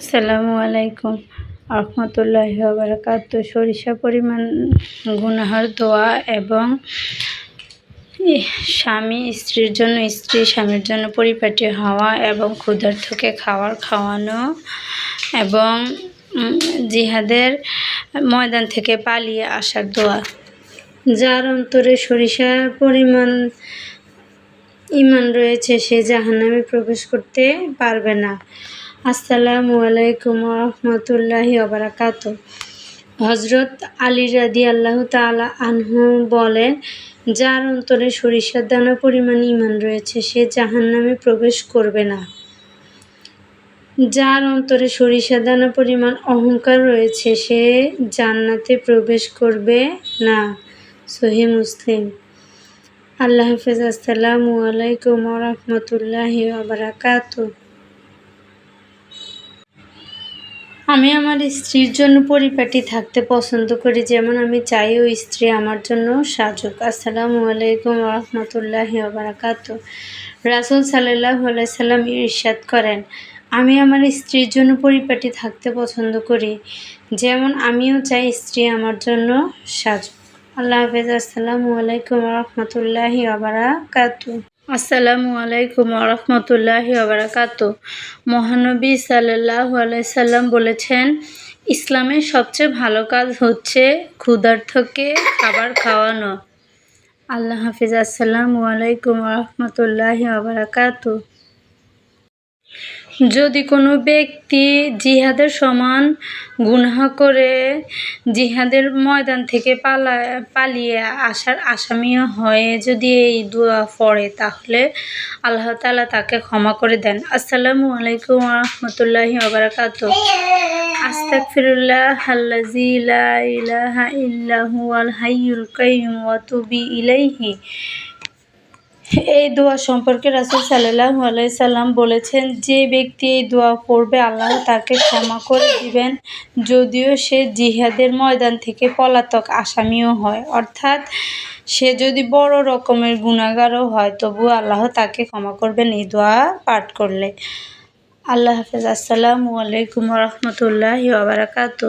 আসসালামু আলাইকুম। রহমতুল্লাহ বারাকাত সরিষা পরিমাণ, গুনাহার দোয়া এবং স্বামী স্ত্রীর জন্য, স্ত্রী স্বামীর জন্য পরিপাটি হওয়া এবং ক্ষুধার্থকে খাওয়ার খাওয়ানো এবং জিহাদের ময়দান থেকে পালিয়ে আসার দোয়া। যার অন্তরে সরিষা পরিমাণ ইমান রয়েছে, সে জাহান্নামে প্রবেশ করতে পারবে না। আসসালামু আলাইকুম রহমতুল্লাহি অবরাকাত হজরত আলী রাদি আল্লাহ তালা আনহু বলেন, যার অন্তরে সরিষার দানা পরিমাণ ইমান রয়েছে, সে জাহান্নামে প্রবেশ করবে না। যার অন্তরে সরিষা দানা পরিমাণ অহংকার রয়েছে, সে জান্নাতে প্রবেশ করবে না। সহি মুসলিম। আল্লাহ হাফেজ। আসসালামু আলাইকুম রহমতুল্লাহি বারাকাত আমি আমার স্ত্রীর জন্য পরিপাটি থাকতে পছন্দ করি, যেমন আমি চাই ওই স্ত্রী আমার জন্য সাজুক। আসসালামু আলাইকুম রহমতুল্লাহি বারাকাত রাসুল সাল্লাহ সাল্লাম ইরশাদ করেন, আমি আমার স্ত্রীর জন্য পরিপাটি থাকতে পছন্দ করি, যেমন আমিও চাই স্ত্রী আমার জন্য সাজুক। আল্লাহ হাফেজ। আসসালামু আলাইকুম রহমতুল্লাহি আবরাকাত আসসালামু আলাইকুম রহমতুল্লাহি আবরাকাত মহানবী সাল্লাহ সাল্লাম বলেছেন, ইসলামের সবচেয়ে ভালো কাজ হচ্ছে ক্ষুধার্থকে খাবার খাওয়ানো। আল্লাহ হাফিজ, আসসালামু আলাইকুম রহমতুল্লাহি আবরাকাত যদি কোনো ব্যক্তি জিহাদের সমান গুনাহ করে, জিহাদের ময়দান থেকে পালা, পালিয়ে আসার আসামিও হয়ে, যদি এই দোয়া পড়ে, তাহলে আল্লাহ তাআলা তাকে ক্ষমা করে দেন। আসসালামু আলাইকুম রহমতুল্লাহি আবরাকাত আস্তাগফিরুল্লাহ আল্লাযী লা ইলাহা ইল্লা হুয়াল হাইয়ুল কাইয়্যুম ওয়া তুবি ইলাইহি। এই দোয়া সম্পর্কে রাসুল সাল্লাহ সাল্লাম বলেছেন, যে ব্যক্তি এই দোয়া পড়বে, আল্লাহ তাকে ক্ষমা করে দিবেন। যদিও সে জিহাদের ময়দান থেকে পলাতক আসামিও হয়। অর্থাৎ সে যদি বড় রকমের গুণাগারও হয়, তবু আল্লাহ তাকে ক্ষমা করবেন এই দোয়া পাঠ করলে। আল্লাহ হাফেজ। আসসালামু আলাইকুম রহমতুল্লাহ বারাকাতু